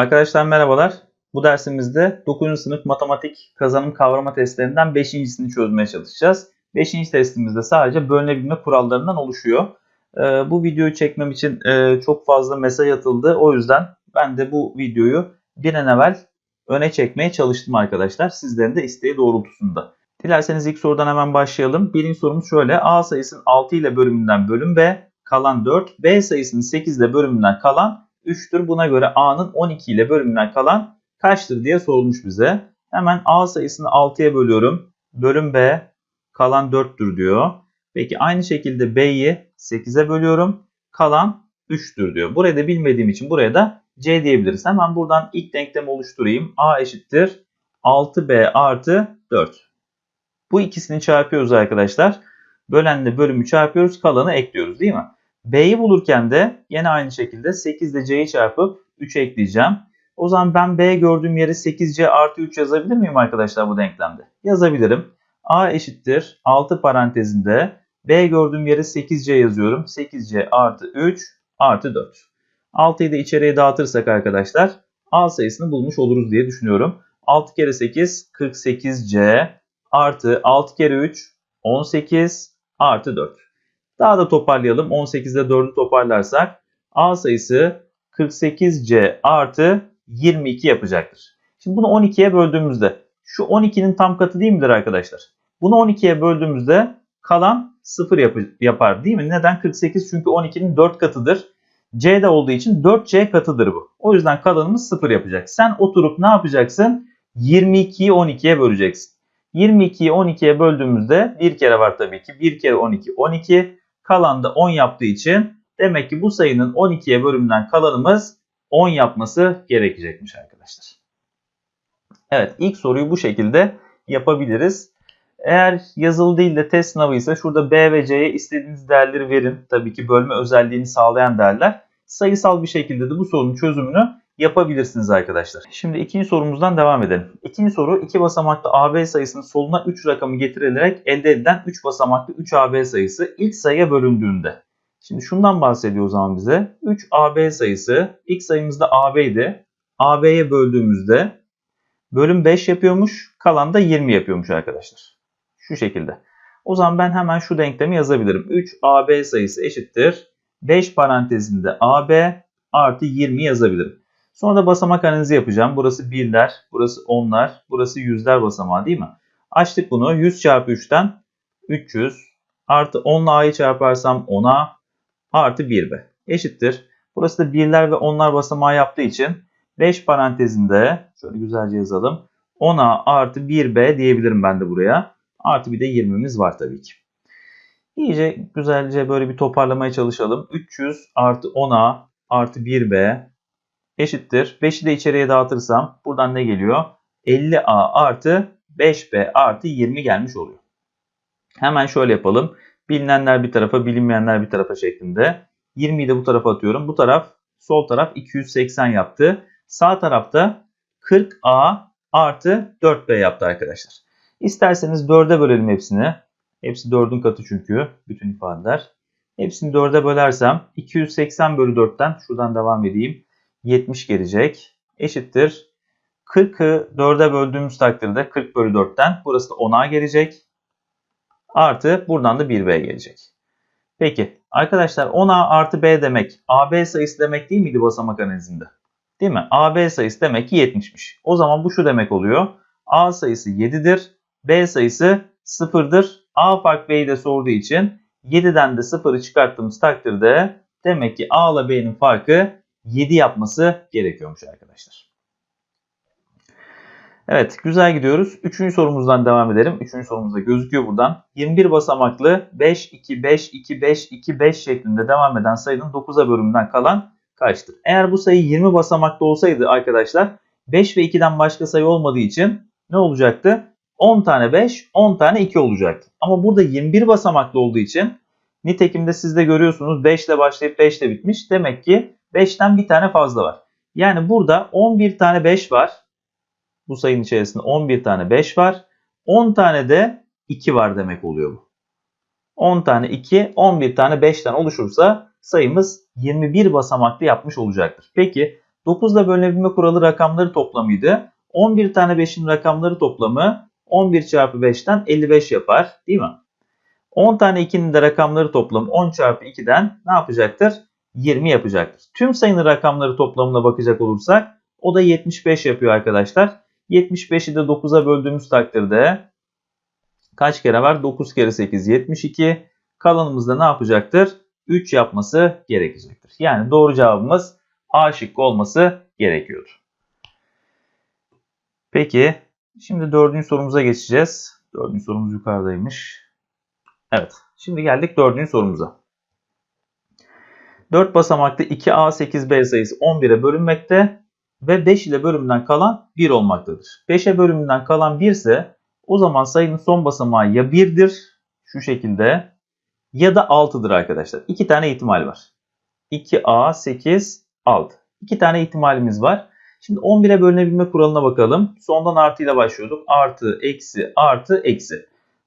Arkadaşlar merhabalar. Bu dersimizde 9. sınıf matematik kazanım kavrama testlerinden 5.sini çözmeye çalışacağız. 5. testimizde sadece bölünebilme kurallarından oluşuyor. Ee, bu videoyu çekmem için e, çok fazla mesaj atıldı. O yüzden ben de bu videoyu bir an evvel öne çekmeye çalıştım arkadaşlar. Sizlerin de isteği doğrultusunda. Dilerseniz ilk sorudan hemen başlayalım. Birinci sorumuz şöyle. A sayısının 6 ile bölümünden bölüm B kalan 4. B sayısının 8 ile bölümünden kalan 3'tür. Buna göre A'nın 12 ile bölümünden kalan kaçtır diye sorulmuş bize. Hemen A sayısını 6'ya bölüyorum. Bölüm B kalan 4'tür diyor. Peki aynı şekilde B'yi 8'e bölüyorum. Kalan 3'tür diyor. Burayı da bilmediğim için buraya da C diyebiliriz. Hemen buradan ilk denklemi oluşturayım. A eşittir 6B artı 4. Bu ikisini çarpıyoruz arkadaşlar. Bölenle bölümü çarpıyoruz. Kalanı ekliyoruz değil mi? B'yi bulurken de yine aynı şekilde 8 ile C'yi çarpıp 3 ekleyeceğim. O zaman ben B gördüğüm yere 8C artı 3 yazabilir miyim arkadaşlar bu denklemde? Yazabilirim. A eşittir 6 parantezinde B gördüğüm yere 8C yazıyorum. 8C artı 3 artı 4. 6'yı da içeriye dağıtırsak arkadaşlar A sayısını bulmuş oluruz diye düşünüyorum. 6 kere 8 48C artı 6 kere 3 18 artı 4. Daha da toparlayalım. 18'de 4'ü toparlarsak A sayısı 48C artı 22 yapacaktır. Şimdi bunu 12'ye böldüğümüzde şu 12'nin tam katı değil midir arkadaşlar? Bunu 12'ye böldüğümüzde kalan 0 yap yapar değil mi? Neden? 48 çünkü 12'nin 4 katıdır. C de olduğu için 4C katıdır bu. O yüzden kalanımız 0 yapacak. Sen oturup ne yapacaksın? 22'yi 12'ye böleceksin. 22'yi 12'ye böldüğümüzde bir kere var tabii ki. 1 kere 12 12. Kalan da 10 yaptığı için demek ki bu sayının 12'ye bölümünden kalanımız 10 yapması gerekecekmiş arkadaşlar. Evet ilk soruyu bu şekilde yapabiliriz. Eğer yazılı değil de test sınavı ise şurada B ve C'ye istediğiniz değerleri verin. Tabii ki bölme özelliğini sağlayan değerler. Sayısal bir şekilde de bu sorunun çözümünü yapabilirsiniz arkadaşlar. Şimdi ikinci sorumuzdan devam edelim. İkinci soru iki basamaklı AB sayısının soluna 3 rakamı getirilerek elde edilen 3 basamaklı 3 AB sayısı ilk sayıya bölündüğünde. Şimdi şundan bahsediyor o zaman bize. 3 AB sayısı ilk sayımızda AB'ydi. AB'ye böldüğümüzde bölüm 5 yapıyormuş. Kalan da 20 yapıyormuş arkadaşlar. Şu şekilde. O zaman ben hemen şu denklemi yazabilirim. 3 AB sayısı eşittir. 5 parantezinde AB artı 20 yazabilirim. Sonra da basamak analizi yapacağım. Burası birler, burası onlar, burası yüzler basamağı değil mi? Açtık bunu. 100 çarpı 3'ten 300 artı 10 ile a'yı çarparsam 10a artı 1b eşittir. Burası da birler ve onlar basamağı yaptığı için 5 parantezinde şöyle güzelce yazalım. 10a artı 1b diyebilirim ben de buraya. Artı bir de 20'miz var tabii ki. İyice güzelce böyle bir toparlamaya çalışalım. 300 artı 10a artı 1b eşittir. 5'i de içeriye dağıtırsam buradan ne geliyor? 50a artı 5b artı 20 gelmiş oluyor. Hemen şöyle yapalım. Bilinenler bir tarafa, bilinmeyenler bir tarafa şeklinde. 20'yi de bu tarafa atıyorum. Bu taraf, sol taraf 280 yaptı. Sağ tarafta 40a artı 4b yaptı arkadaşlar. İsterseniz 4'e bölelim hepsini. Hepsi 4'ün katı çünkü bütün ifadeler. Hepsini 4'e bölersem 280 bölü 4'ten şuradan devam edeyim. 70 gelecek. Eşittir. 40'ı 4'e böldüğümüz takdirde 40 bölü 4'ten burası da 10'a gelecek. Artı buradan da 1b gelecek. Peki arkadaşlar 10a artı b demek ab sayısı demek değil miydi basamak analizinde? Değil mi? ab sayısı demek ki 70'miş. O zaman bu şu demek oluyor. a sayısı 7'dir. b sayısı 0'dır. a fark b'yi de sorduğu için 7'den de 0'ı çıkarttığımız takdirde demek ki a ile b'nin farkı 7 yapması gerekiyormuş arkadaşlar. Evet güzel gidiyoruz. Üçüncü sorumuzdan devam edelim. Üçüncü sorumuzda gözüküyor buradan. 21 basamaklı 5, 2, 5, 2, 5, 2, 5 şeklinde devam eden sayının 9'a bölümünden kalan kaçtır? Eğer bu sayı 20 basamaklı olsaydı arkadaşlar 5 ve 2'den başka sayı olmadığı için ne olacaktı? 10 tane 5, 10 tane 2 olacaktı. Ama burada 21 basamaklı olduğu için nitekim de siz de görüyorsunuz 5 ile başlayıp 5 ile bitmiş. Demek ki 5'ten bir tane fazla var. Yani burada 11 tane 5 var. Bu sayının içerisinde 11 tane 5 var. 10 tane de 2 var demek oluyor bu. 10 tane 2, 11 tane 5'ten oluşursa sayımız 21 basamaklı yapmış olacaktır. Peki 9 ile bölünebilme kuralı rakamları toplamıydı. 11 tane 5'in rakamları toplamı 11 çarpı 5'ten 55 yapar değil mi? 10 tane 2'nin de rakamları toplamı 10 çarpı 2'den ne yapacaktır? 20 yapacaktır. Tüm sayının rakamları toplamına bakacak olursak o da 75 yapıyor arkadaşlar. 75'i de 9'a böldüğümüz takdirde kaç kere var? 9 kere 8 72. Kalanımızda ne yapacaktır? 3 yapması gerekecektir. Yani doğru cevabımız A şıkkı olması gerekiyordu. Peki şimdi dördüncü sorumuza geçeceğiz. Dördüncü sorumuz yukarıdaymış. Evet şimdi geldik dördüncü sorumuza. 4 basamaklı 2A8B sayısı 11'e bölünmekte ve 5 ile bölümünden kalan 1 olmaktadır. 5'e bölümünden kalan 1 ise o zaman sayının son basamağı ya 1'dir şu şekilde ya da 6'dır arkadaşlar. İki tane ihtimal var. 2A, 8, 6. İki tane ihtimalimiz var. Şimdi 11'e bölünebilme kuralına bakalım. Sondan artıyla başlıyorduk. Artı, eksi, artı, eksi.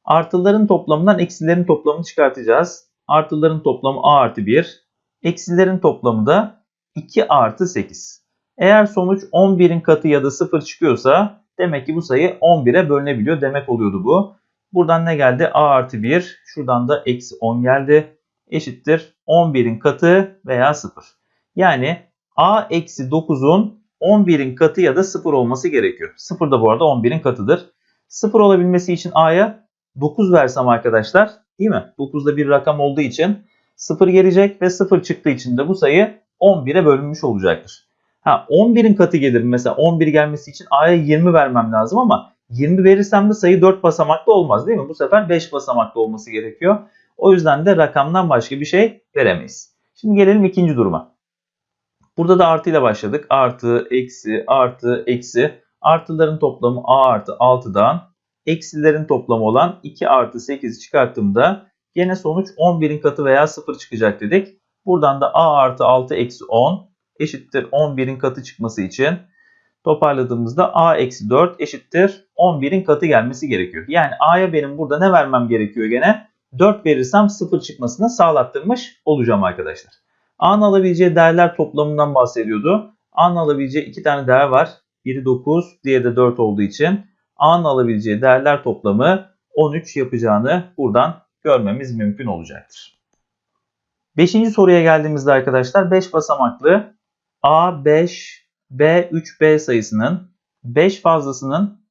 Artıların toplamından eksilerin toplamını çıkartacağız. Artıların toplamı A artı 1. Eksilerin toplamı da 2 artı 8. Eğer sonuç 11'in katı ya da 0 çıkıyorsa demek ki bu sayı 11'e bölünebiliyor demek oluyordu bu. Buradan ne geldi? A artı 1. Şuradan da eksi 10 geldi. Eşittir 11'in katı veya 0. Yani A eksi 9'un 11'in katı ya da 0 olması gerekiyor. 0 da bu arada 11'in katıdır. 0 olabilmesi için A'ya 9 versem arkadaşlar değil mi? 9'da bir rakam olduğu için 0 gelecek ve 0 çıktığı için de bu sayı 11'e bölünmüş olacaktır. Ha 11'in katı gelir. Mesela 11 gelmesi için A'ya 20 vermem lazım ama 20 verirsem de sayı 4 basamaklı olmaz değil mi? Bu sefer 5 basamaklı olması gerekiyor. O yüzden de rakamdan başka bir şey veremeyiz. Şimdi gelelim ikinci duruma. Burada da artı ile başladık. Artı, eksi, artı, eksi. Artıların toplamı A artı 6'dan eksilerin toplamı olan 2 artı 8 çıkarttığımda gene sonuç 11'in katı veya 0 çıkacak dedik. Buradan da A artı 6 eksi 10 eşittir 11'in katı çıkması için toparladığımızda A eksi 4 eşittir 11'in katı gelmesi gerekiyor. Yani A'ya benim burada ne vermem gerekiyor gene? 4 verirsem 0 çıkmasını sağlattırmış olacağım arkadaşlar. A'nın alabileceği değerler toplamından bahsediyordu. A'nın alabileceği iki tane değer var. Biri 9, diğeri de 4 olduğu için A'nın alabileceği değerler toplamı 13 yapacağını buradan görmemiz mümkün olacaktır. Beşinci soruya geldiğimizde arkadaşlar 5 basamaklı A5, B3B sayısının 5 fazlasının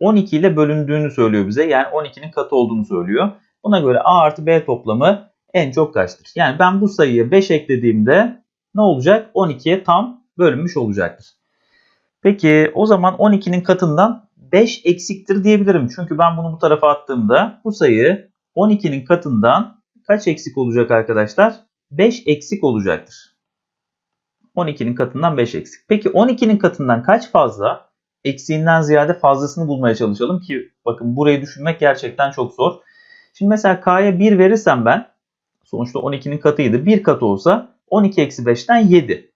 12 ile bölündüğünü söylüyor bize. Yani 12'nin katı olduğunu söylüyor. Buna göre A artı B toplamı en çok kaçtır? Yani ben bu sayıya 5 eklediğimde ne olacak? 12'ye tam bölünmüş olacaktır. Peki o zaman 12'nin katından 5 eksiktir diyebilirim. Çünkü ben bunu bu tarafa attığımda bu sayı 12'nin katından kaç eksik olacak arkadaşlar? 5 eksik olacaktır. 12'nin katından 5 eksik. Peki 12'nin katından kaç fazla? Eksiğinden ziyade fazlasını bulmaya çalışalım ki bakın burayı düşünmek gerçekten çok zor. Şimdi mesela K'ya 1 verirsem ben sonuçta 12'nin katıydı. 1 katı olsa 12 eksi 5'ten 7.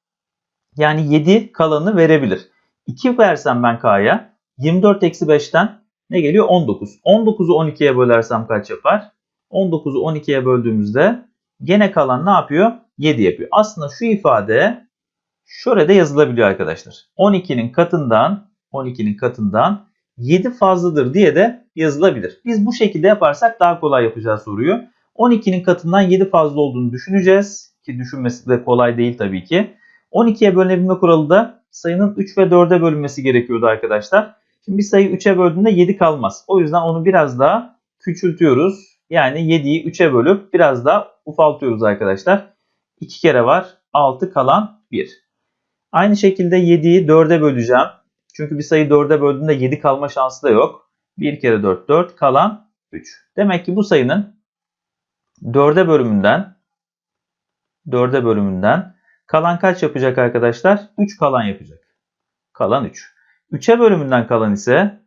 Yani 7 kalanını verebilir. 2 versem ben K'ya 24 eksi 5'ten ne geliyor? 19. 19'u 12'ye bölersem kaç yapar? 19'u 12'ye böldüğümüzde gene kalan ne yapıyor? 7 yapıyor. Aslında şu ifade şöyle de yazılabiliyor arkadaşlar. 12'nin katından 12'nin katından 7 fazladır diye de yazılabilir. Biz bu şekilde yaparsak daha kolay yapacağız soruyu. 12'nin katından 7 fazla olduğunu düşüneceğiz. Ki düşünmesi de kolay değil tabii ki. 12'ye bölünebilme kuralı da sayının 3 ve 4'e bölünmesi gerekiyordu arkadaşlar. Şimdi bir sayı 3'e böldüğünde 7 kalmaz. O yüzden onu biraz daha küçültüyoruz. Yani 7'yi 3'e bölüp biraz daha ufaltıyoruz arkadaşlar. 2 kere var. 6 kalan 1. Aynı şekilde 7'yi 4'e böleceğim. Çünkü bir sayı 4'e böldüğünde 7 kalma şansı da yok. 1 kere 4 4 kalan 3. Demek ki bu sayının 4'e bölümünden 4'e bölümünden kalan kaç yapacak arkadaşlar? 3 kalan yapacak. Kalan 3. 3'e bölümünden kalan ise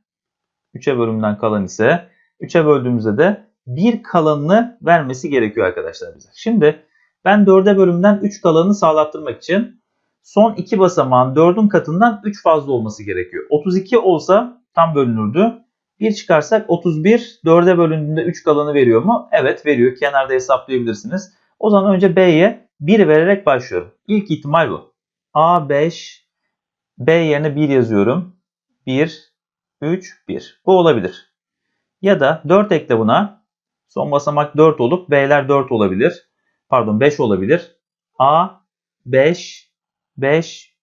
3'e bölümünden kalan ise 3'e böldüğümüzde de 1 kalanını vermesi gerekiyor arkadaşlar bize. Şimdi ben 4'e bölümden 3 kalanını sağlattırmak için son 2 basamağın 4'ün katından 3 fazla olması gerekiyor. 32 olsa tam bölünürdü. 1 çıkarsak 31 4'e bölündüğünde 3 kalanı veriyor mu? Evet veriyor. Kenarda hesaplayabilirsiniz. O zaman önce B'ye 1 vererek başlıyorum. İlk ihtimal bu. A5, B yerine 1 yazıyorum. 1, 3, 1. Bu olabilir. Ya da 4 ekle buna. Son basamak 4 olup B'ler 4 olabilir. Pardon 5 olabilir. A 5, 5,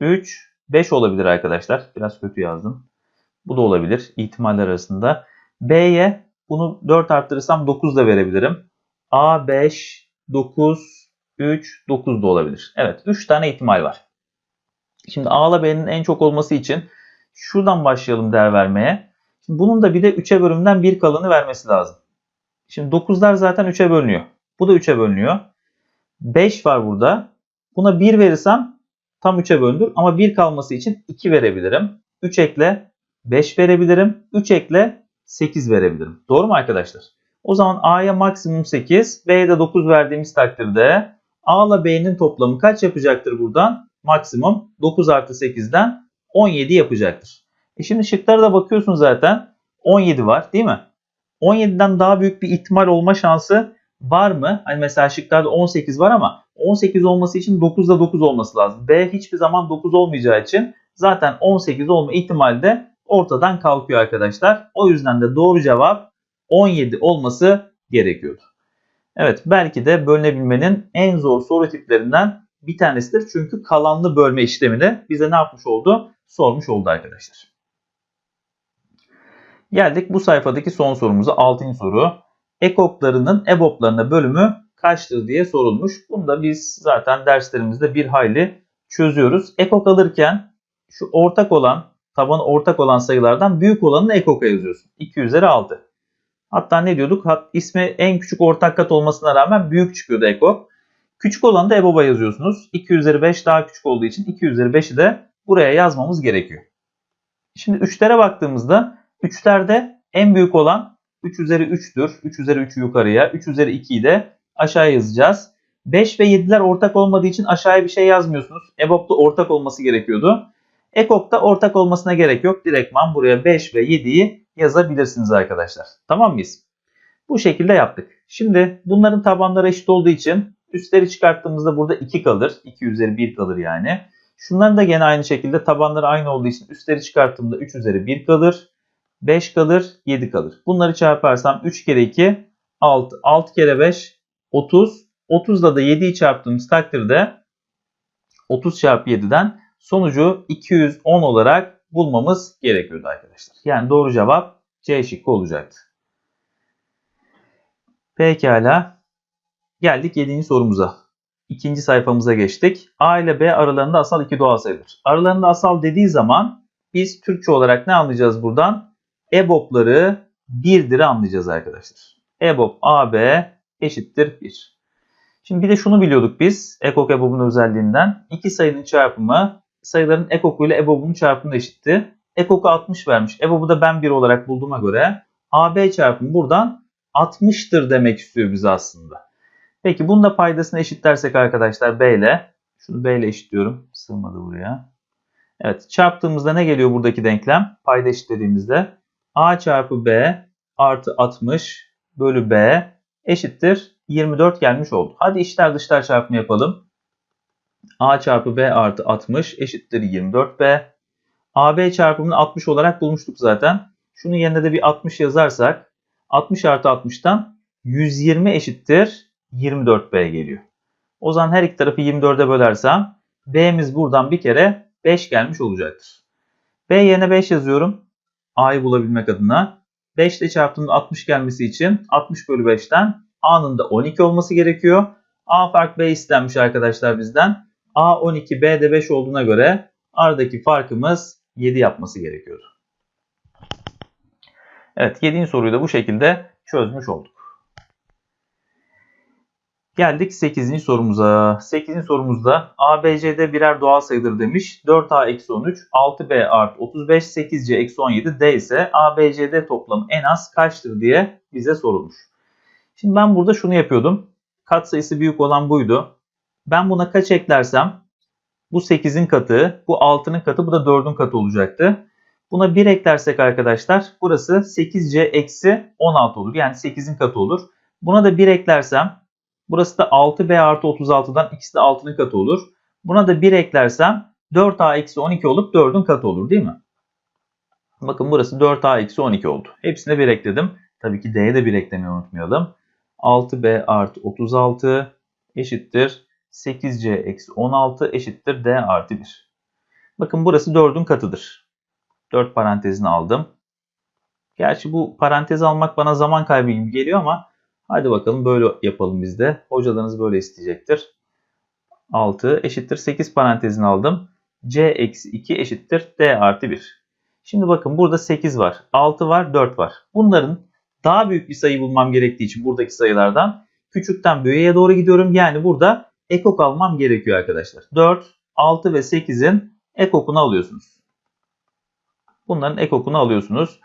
3, 5 olabilir arkadaşlar. Biraz kötü yazdım. Bu da olabilir ihtimaller arasında. B'ye bunu 4 arttırırsam 9 da verebilirim. A 5, 9, 3, 9 da olabilir. Evet 3 tane ihtimal var. Şimdi A ile B'nin en çok olması için şuradan başlayalım değer vermeye. Şimdi bunun da bir de 3'e bölümden bir kalanı vermesi lazım. Şimdi 9'lar zaten 3'e bölünüyor. Bu da 3'e bölünüyor. 5 var burada. Buna 1 verirsem tam 3'e bölünür ama 1 kalması için 2 verebilirim. 3 ekle 5 verebilirim. 3 ekle 8 verebilirim. Doğru mu arkadaşlar? O zaman A'ya maksimum 8, B'ye de 9 verdiğimiz takdirde A ile B'nin toplamı kaç yapacaktır buradan? Maksimum 9 artı 8'den 17 yapacaktır. E şimdi şıklara da bakıyorsun zaten. 17 var değil mi? 17'den daha büyük bir ihtimal olma şansı var mı? Hani mesela şıklarda 18 var ama 18 olması için 9'da 9 olması lazım. B hiçbir zaman 9 olmayacağı için zaten 18 olma ihtimali de ortadan kalkıyor arkadaşlar. O yüzden de doğru cevap 17 olması gerekiyordu. Evet belki de bölünebilmenin en zor soru tiplerinden bir tanesidir. Çünkü kalanlı bölme işlemini bize ne yapmış oldu? Sormuş oldu arkadaşlar. Geldik bu sayfadaki son sorumuza 6. soru. Ekoklarının EBOB'larına bölümü kaçtır diye sorulmuş. Bunu da biz zaten derslerimizde bir hayli çözüyoruz. Ekok alırken şu ortak olan, tabanı ortak olan sayılardan büyük olanını ekoka yazıyorsun. 2 üzeri 6. Hatta ne diyorduk? Hat, ismi en küçük ortak kat olmasına rağmen büyük çıkıyordu ekok. Küçük olanı da EBOB'a yazıyorsunuz. 2 üzeri 5 daha küçük olduğu için 2 üzeri 5'i de buraya yazmamız gerekiyor. Şimdi 3'lere baktığımızda 3'lerde en büyük olan 3 üzeri 3'tür. 3 üzeri 3'ü yukarıya, 3 üzeri 2'yi de aşağıya yazacağız. 5 ve 7'ler ortak olmadığı için aşağıya bir şey yazmıyorsunuz. EBOB'da ortak olması gerekiyordu. EKOK'ta ortak olmasına gerek yok. Direktman buraya 5 ve 7'yi yazabilirsiniz arkadaşlar. Tamam mıyız? Bu şekilde yaptık. Şimdi bunların tabanları eşit olduğu için üstleri çıkarttığımızda burada 2 kalır. 2 üzeri 1 kalır yani. Şunların da gene aynı şekilde tabanları aynı olduğu için üstleri çıkarttığımda 3 üzeri 1 kalır. 5 kalır, 7 kalır. Bunları çarparsam 3 kere 2 6. 6 kere 5 30. 30'da da 7'yi çarptığımız takdirde 30 çarpı 7'den sonucu 210 olarak bulmamız gerekiyordu arkadaşlar. Yani doğru cevap C şıkkı olacaktı. Pekala. Geldik 7. sorumuza. İkinci sayfamıza geçtik. A ile B aralarında asal iki doğal sayıdır. Aralarında asal dediği zaman biz Türkçe olarak ne anlayacağız buradan? EBOB'ları 1'dir anlayacağız arkadaşlar. EBOB AB eşittir 1. Şimdi bir de şunu biliyorduk biz ekok EBOB'un özelliğinden. İki sayının çarpımı sayıların ekoku ile EBOB'un çarpımı eşitti. Ekoku 60 vermiş. EBOB'u da ben 1 olarak bulduğuma göre AB çarpımı buradan 60'tır demek istiyor bize aslında. Peki bunun da paydasını eşitlersek arkadaşlar B ile. Şunu B ile eşitliyorum. Sığmadı buraya. Evet çarptığımızda ne geliyor buradaki denklem? Payda eşitlediğimizde A çarpı B artı 60 bölü B eşittir 24 gelmiş oldu. Hadi içler dışlar çarpımı yapalım. A çarpı B artı 60 eşittir 24B. AB çarpımını 60 olarak bulmuştuk zaten. Şunun yerine de bir 60 yazarsak 60 artı 60'tan 120 eşittir 24B geliyor. O zaman her iki tarafı 24'e bölersem B'miz buradan bir kere 5 gelmiş olacaktır. B yerine 5 yazıyorum. A'yı bulabilmek adına. 5 ile çarptığımda 60 gelmesi için 60 bölü 5'ten A'nın da 12 olması gerekiyor. A fark B istenmiş arkadaşlar bizden. A 12 B de 5 olduğuna göre aradaki farkımız 7 yapması gerekiyordu. Evet 7. soruyu da bu şekilde çözmüş olduk. Geldik 8. sorumuza. 8. sorumuzda ABCD birer doğal sayıdır demiş. 4A-13, 6B artı 35, 8C-17, D ise ABCD toplamı en az kaçtır diye bize sorulmuş. Şimdi ben burada şunu yapıyordum. Kat sayısı büyük olan buydu. Ben buna kaç eklersem bu 8'in katı, bu 6'nın katı, bu da 4'ün katı olacaktı. Buna 1 eklersek arkadaşlar burası 8C eksi 16 olur. Yani 8'in katı olur. Buna da 1 eklersem Burası da 6B artı 36'dan ikisi de 6'nın katı olur. Buna da 1 eklersem 4A eksi 12 olup 4'ün katı olur değil mi? Bakın burası 4A eksi 12 oldu. Hepsine 1 ekledim. Tabii ki D'ye de 1 eklemeyi unutmayalım. 6B artı 36 eşittir 8C eksi 16 eşittir D artı 1. Bakın burası 4'ün katıdır. 4 parantezini aldım. Gerçi bu parantez almak bana zaman kaybı gibi geliyor ama hadi bakalım böyle yapalım biz de. Hocalarınız böyle isteyecektir. 6 eşittir 8 parantezini aldım. C eksi 2 eşittir D artı 1. Şimdi bakın burada 8 var, 6 var, 4 var. Bunların daha büyük bir sayı bulmam gerektiği için buradaki sayılardan küçükten büyüğe doğru gidiyorum. Yani burada ekok almam gerekiyor arkadaşlar. 4, 6 ve 8'in ekokunu alıyorsunuz. Bunların ekokunu alıyorsunuz.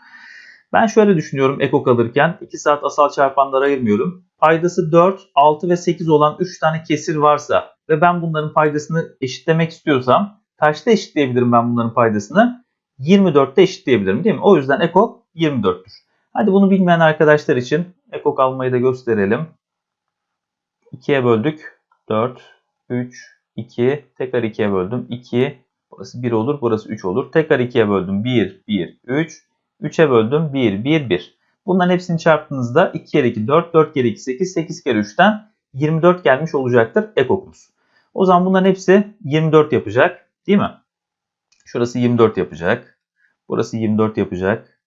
Ben şöyle düşünüyorum ekok alırken 2 saat asal çarpanlara ayırmıyorum. Paydası 4, 6 ve 8 olan 3 tane kesir varsa ve ben bunların paydasını eşitlemek istiyorsam kaçta eşitleyebilirim ben bunların paydasını? 24'te eşitleyebilirim değil mi? O yüzden ekok 24'tür. Hadi bunu bilmeyen arkadaşlar için ekok almayı da gösterelim. 2'ye böldük. 4, 3, 2. Tekrar 2'ye böldüm. 2. Burası 1 olur. Burası 3 olur. Tekrar 2'ye böldüm. 1, 1, 3. 3'e böldüm. 1, 1, 1. Bunların hepsini çarptığınızda 2 kere 2 4, 4 kere 2 8, 8 kere 3'ten 24 gelmiş olacaktır ekokumuz. O zaman bunların hepsi 24 yapacak. Değil mi? Şurası 24 yapacak. Burası 24 yapacak.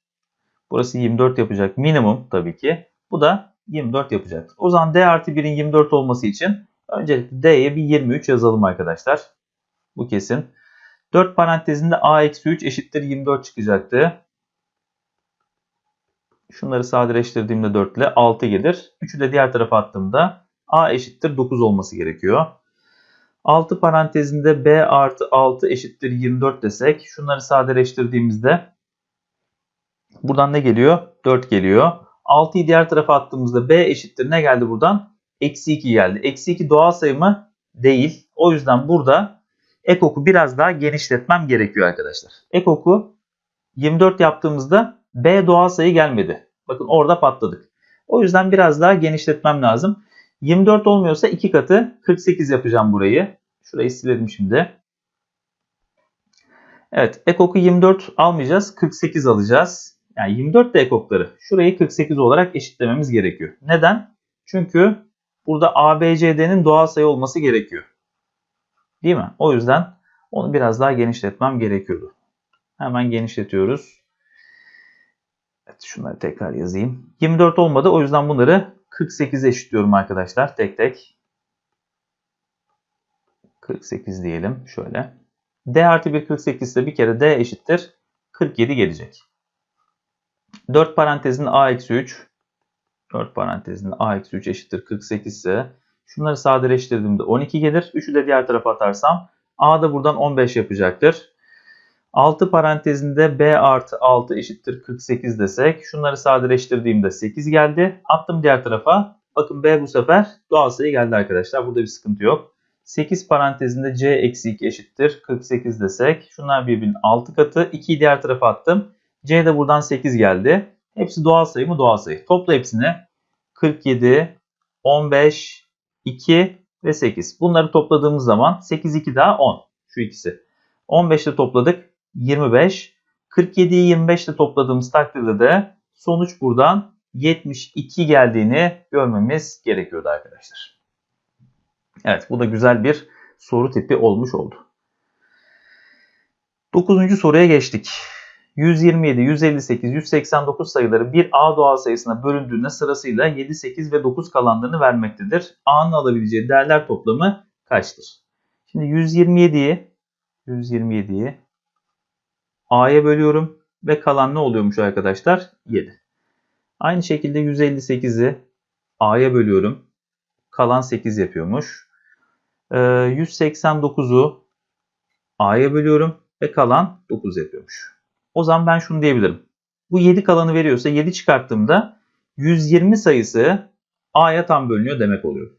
Burası 24 yapacak. Minimum tabii ki. Bu da 24 yapacak. O zaman D artı 1'in 24 olması için öncelikle D'ye bir 23 yazalım arkadaşlar. Bu kesin. 4 parantezinde A eksi 3 eşittir 24 çıkacaktı. Şunları sadeleştirdiğimde 4 ile 6 gelir. 3'ü de diğer tarafa attığımda A eşittir 9 olması gerekiyor. 6 parantezinde B artı 6 eşittir 24 desek şunları sadeleştirdiğimizde buradan ne geliyor? 4 geliyor. 6'yı diğer tarafa attığımızda B eşittir ne geldi buradan? Eksi 2 geldi. Eksi 2 doğal sayı mı? Değil. O yüzden burada ekoku biraz daha genişletmem gerekiyor arkadaşlar. Ekoku 24 yaptığımızda B doğal sayı gelmedi. Bakın orada patladık. O yüzden biraz daha genişletmem lazım. 24 olmuyorsa 2 katı 48 yapacağım burayı. Şurayı silelim şimdi. Evet ekoku 24 almayacağız. 48 alacağız. Yani 24 de ekokları. Şurayı 48 olarak eşitlememiz gerekiyor. Neden? Çünkü burada ABCD'nin doğal sayı olması gerekiyor. Değil mi? O yüzden onu biraz daha genişletmem gerekiyordu. Hemen genişletiyoruz. Evet, şunları tekrar yazayım. 24 olmadı. O yüzden bunları 48'e eşitliyorum arkadaşlar. Tek tek. 48 diyelim. Şöyle. D artı 1 48 ise bir kere D eşittir. 47 gelecek. 4 parantezin A eksi 3. 4 parantezin A eksi 3 eşittir 48 ise şunları sadeleştirdiğimde 12 gelir. 3'ü de diğer tarafa atarsam A da buradan 15 yapacaktır. 6 parantezinde B artı 6 eşittir 48 desek şunları sadeleştirdiğimde 8 geldi. Attım diğer tarafa. Bakın B bu sefer doğal sayı geldi arkadaşlar. Burada bir sıkıntı yok. 8 parantezinde C eksi 2 eşittir 48 desek şunlar birbirinin 6 katı. 2'yi diğer tarafa attım. C de buradan 8 geldi. Hepsi doğal sayı mı? Doğal sayı. Topla hepsini. 47, 15, 2 ve 8. Bunları topladığımız zaman 8, 2 daha 10. Şu ikisi. 15'te topladık. 25. 47'yi 25 ile topladığımız takdirde de sonuç buradan 72 geldiğini görmemiz gerekiyordu arkadaşlar. Evet bu da güzel bir soru tipi olmuş oldu. 9. soruya geçtik. 127, 158, 189 sayıları bir A doğal sayısına bölündüğünde sırasıyla 7, 8 ve 9 kalanlarını vermektedir. A'nın alabileceği değerler toplamı kaçtır? Şimdi 127'yi 127'yi A'ya bölüyorum ve kalan ne oluyormuş arkadaşlar? 7. Aynı şekilde 158'i A'ya bölüyorum. Kalan 8 yapıyormuş. Ee, 189'u A'ya bölüyorum ve kalan 9 yapıyormuş. O zaman ben şunu diyebilirim. Bu 7 kalanı veriyorsa 7 çıkarttığımda 120 sayısı A'ya tam bölünüyor demek oluyor.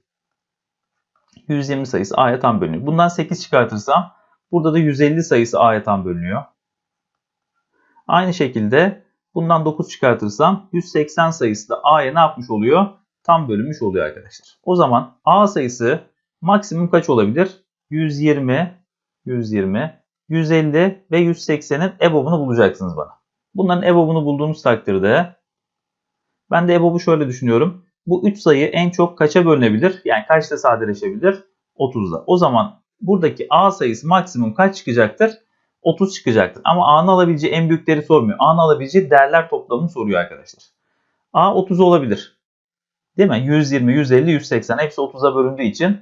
120 sayısı A'ya tam bölünüyor. Bundan 8 çıkartırsam burada da 150 sayısı A'ya tam bölünüyor. Aynı şekilde bundan 9 çıkartırsam 180 sayısı da A'ya ne yapmış oluyor? Tam bölünmüş oluyor arkadaşlar. O zaman A sayısı maksimum kaç olabilir? 120, 120 150 ve 180'in EBOB'unu bulacaksınız bana. Bunların EBOB'unu bulduğunuz takdirde ben de EBOB'u şöyle düşünüyorum. Bu 3 sayı en çok kaça bölünebilir? Yani kaçta sadeleşebilir? 30'da. O zaman buradaki A sayısı maksimum kaç çıkacaktır? 30 çıkacaktır. Ama A'nın alabileceği en büyükleri sormuyor. A'nın alabileceği değerler toplamını soruyor arkadaşlar. A 30 olabilir. Değil mi? 120, 150, 180 hepsi 30'a bölündüğü için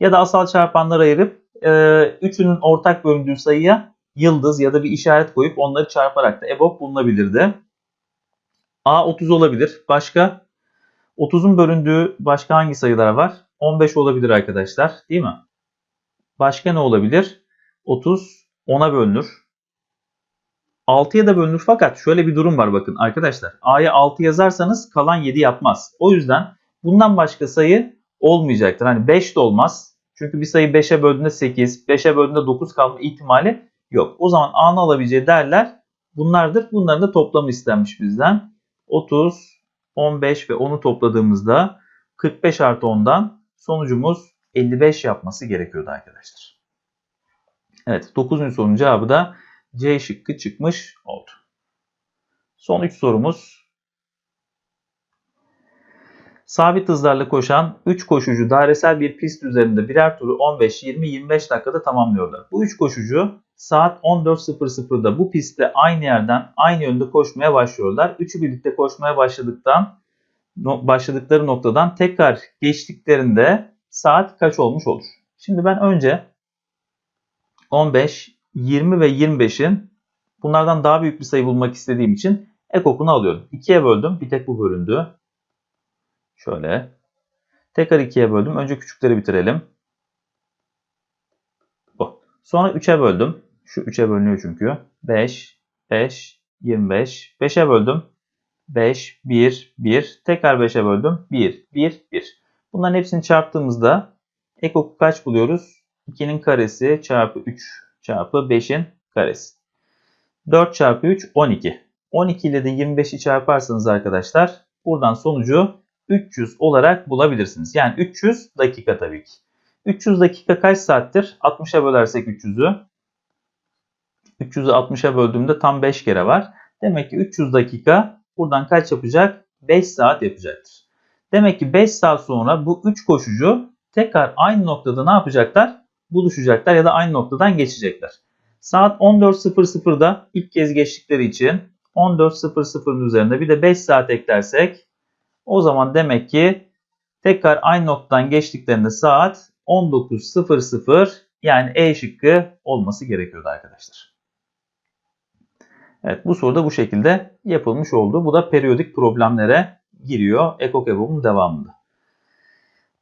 ya da asal çarpanlar ayırıp e, üçünün ortak bölündüğü sayıya yıldız ya da bir işaret koyup onları çarparak da EBOB bulunabilirdi. A 30 olabilir. Başka? 30'un bölündüğü başka hangi sayılar var? 15 olabilir arkadaşlar. Değil mi? Başka ne olabilir? 30 10'a bölünür. 6'ya da bölünür fakat şöyle bir durum var bakın arkadaşlar. A'ya 6 yazarsanız kalan 7 yapmaz. O yüzden bundan başka sayı olmayacaktır. Hani 5 de olmaz. Çünkü bir sayı 5'e böldüğünde 8, 5'e böldüğünde 9 kalma ihtimali yok. O zaman A'nın alabileceği değerler bunlardır. Bunların da toplamı istenmiş bizden. 30, 15 ve 10'u topladığımızda 45 artı 10'dan sonucumuz 55 yapması gerekiyordu arkadaşlar. Evet 9. sorunun cevabı da C şıkkı çıkmış oldu. Son 3 sorumuz. Sabit hızlarla koşan 3 koşucu dairesel bir pist üzerinde birer turu 15, 20, 25 dakikada tamamlıyorlar. Bu 3 koşucu saat 14.00'da bu pistte aynı yerden aynı yönde koşmaya başlıyorlar. Üçü birlikte koşmaya başladıktan başladıkları noktadan tekrar geçtiklerinde saat kaç olmuş olur? Şimdi ben önce 15, 20 ve 25'in bunlardan daha büyük bir sayı bulmak istediğim için ekokunu alıyorum. 2'ye böldüm. Bir tek bu bölündü. Şöyle. Tekrar 2'ye böldüm. Önce küçükleri bitirelim. Bu. Sonra 3'e böldüm. Şu 3'e bölünüyor çünkü. 5, 5, 25. 5'e böldüm. 5, 1, 1. Tekrar 5'e böldüm. 1, 1, 1. Bunların hepsini çarptığımızda ekoku kaç buluyoruz? 2'nin karesi çarpı 3 çarpı 5'in karesi. 4 çarpı 3 12. 12 ile de 25'i çarparsanız arkadaşlar buradan sonucu 300 olarak bulabilirsiniz. Yani 300 dakika tabii ki. 300 dakika kaç saattir? 60'a bölersek 300'ü. 300'ü 60'a böldüğümde tam 5 kere var. Demek ki 300 dakika buradan kaç yapacak? 5 saat yapacaktır. Demek ki 5 saat sonra bu 3 koşucu tekrar aynı noktada ne yapacaklar? Buluşacaklar ya da aynı noktadan geçecekler. Saat 14.00'da ilk kez geçtikleri için 14.00'ın üzerinde bir de 5 saat eklersek o zaman demek ki tekrar aynı noktadan geçtiklerinde saat 19.00 yani E şıkkı olması gerekiyordu arkadaşlar. Evet bu soruda bu şekilde yapılmış oldu. Bu da periyodik problemlere giriyor. Ekok devamında.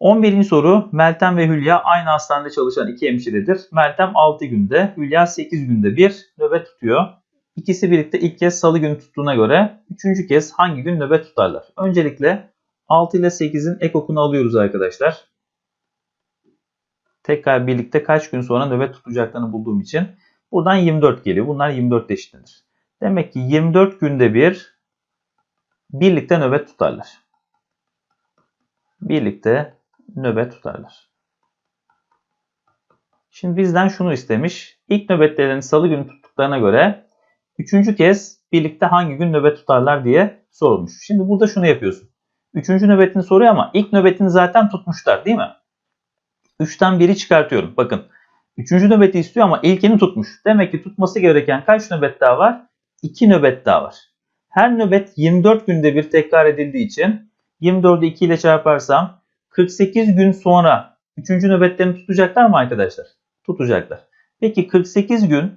11. soru Meltem ve Hülya aynı hastanede çalışan iki hemşiredir. Meltem 6 günde, Hülya 8 günde bir nöbet tutuyor. İkisi birlikte ilk kez salı günü tuttuğuna göre üçüncü kez hangi gün nöbet tutarlar? Öncelikle 6 ile 8'in ekokunu alıyoruz arkadaşlar. Tekrar birlikte kaç gün sonra nöbet tutacaklarını bulduğum için buradan 24 geliyor. Bunlar 24 eşittir. Demek ki 24 günde bir birlikte nöbet tutarlar. Birlikte nöbet tutarlar. Şimdi bizden şunu istemiş. İlk nöbetlerini salı günü tuttuklarına göre üçüncü kez birlikte hangi gün nöbet tutarlar diye sorulmuş. Şimdi burada şunu yapıyorsun. Üçüncü nöbetini soruyor ama ilk nöbetini zaten tutmuşlar değil mi? Üçten biri çıkartıyorum. Bakın. Üçüncü nöbeti istiyor ama ilkini tutmuş. Demek ki tutması gereken kaç nöbet daha var? İki nöbet daha var. Her nöbet 24 günde bir tekrar edildiği için 24'ü 2 ile çarparsam 48 gün sonra 3. nöbetlerini tutacaklar mı arkadaşlar? Tutacaklar. Peki 48 gün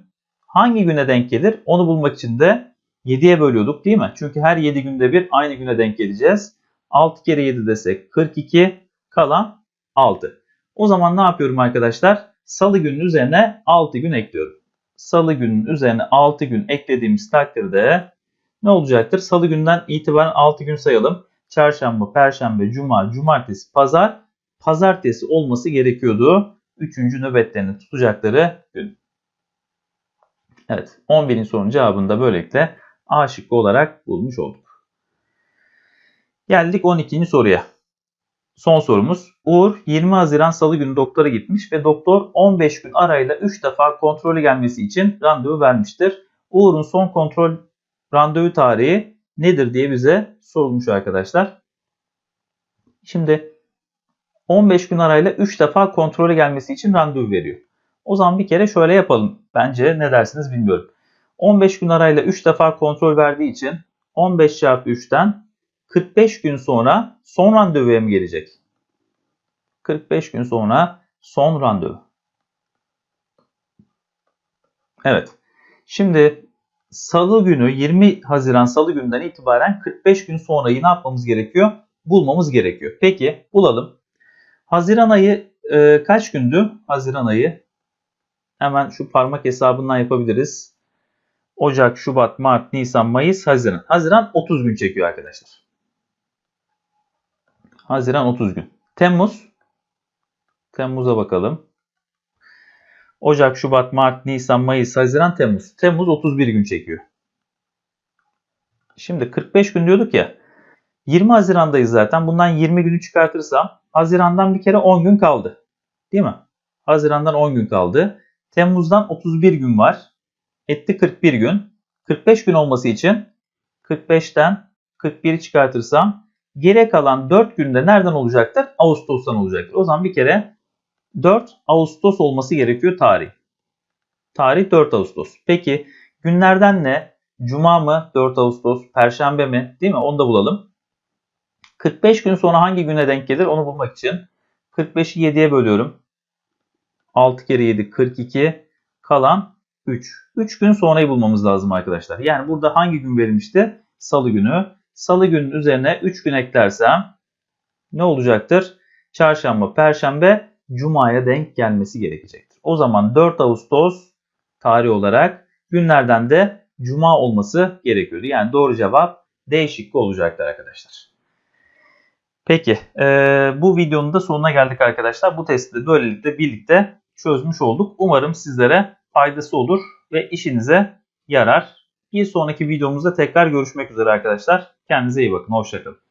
hangi güne denk gelir? Onu bulmak için de 7'ye bölüyorduk değil mi? Çünkü her 7 günde bir aynı güne denk geleceğiz. 6 kere 7 desek 42 kalan 6. O zaman ne yapıyorum arkadaşlar? Salı günün üzerine 6 gün ekliyorum. Salı günün üzerine 6 gün eklediğimiz takdirde ne olacaktır? Salı günden itibaren 6 gün sayalım çarşamba, perşembe, cuma, cumartesi, pazar, pazartesi olması gerekiyordu. Üçüncü nöbetlerini tutacakları gün. Evet 11'in sorunun cevabını da böylelikle A şıkkı olarak bulmuş olduk. Geldik 12. soruya. Son sorumuz. Uğur 20 Haziran Salı günü doktora gitmiş ve doktor 15 gün arayla 3 defa kontrolü gelmesi için randevu vermiştir. Uğur'un son kontrol randevu tarihi nedir diye bize sorulmuş arkadaşlar. Şimdi 15 gün arayla 3 defa kontrole gelmesi için randevu veriyor. O zaman bir kere şöyle yapalım. Bence ne dersiniz bilmiyorum. 15 gün arayla 3 defa kontrol verdiği için 15 çarpı 3'ten 45 gün sonra son randevuya mı gelecek? 45 gün sonra son randevu. Evet. Şimdi salı günü 20 Haziran salı günden itibaren 45 gün sonrayı ne yapmamız gerekiyor? Bulmamız gerekiyor. Peki bulalım. Haziran ayı e, kaç gündü? Haziran ayı. Hemen şu parmak hesabından yapabiliriz. Ocak, Şubat, Mart, Nisan, Mayıs, Haziran. Haziran 30 gün çekiyor arkadaşlar. Haziran 30 gün. Temmuz. Temmuz'a bakalım. Ocak, Şubat, Mart, Nisan, Mayıs, Haziran, Temmuz. Temmuz 31 gün çekiyor. Şimdi 45 gün diyorduk ya. 20 Haziran'dayız zaten. Bundan 20 günü çıkartırsam Haziran'dan bir kere 10 gün kaldı. Değil mi? Haziran'dan 10 gün kaldı. Temmuz'dan 31 gün var. Etti 41 gün. 45 gün olması için 45'ten 41'i çıkartırsam geriye kalan 4 günde nereden olacaktır? Ağustos'tan olacaktır. O zaman bir kere 4 Ağustos olması gerekiyor tarih. Tarih 4 Ağustos. Peki günlerden ne? Cuma mı 4 Ağustos? Perşembe mi? Değil mi? Onu da bulalım. 45 gün sonra hangi güne denk gelir onu bulmak için 45'i 7'ye bölüyorum. 6 kere 7 42 kalan 3. 3 gün sonrayı bulmamız lazım arkadaşlar. Yani burada hangi gün verilmişti? Salı günü. Salı günün üzerine 3 gün eklersem ne olacaktır? Çarşamba, Perşembe, Cuma'ya denk gelmesi gerekecektir. O zaman 4 Ağustos tarih olarak günlerden de Cuma olması gerekiyordu. Yani doğru cevap D şıkkı olacaktır arkadaşlar. Peki e, bu videonun da sonuna geldik arkadaşlar. Bu testi de böylelikle birlikte çözmüş olduk. Umarım sizlere faydası olur ve işinize yarar. Bir sonraki videomuzda tekrar görüşmek üzere arkadaşlar. Kendinize iyi bakın. Hoşçakalın.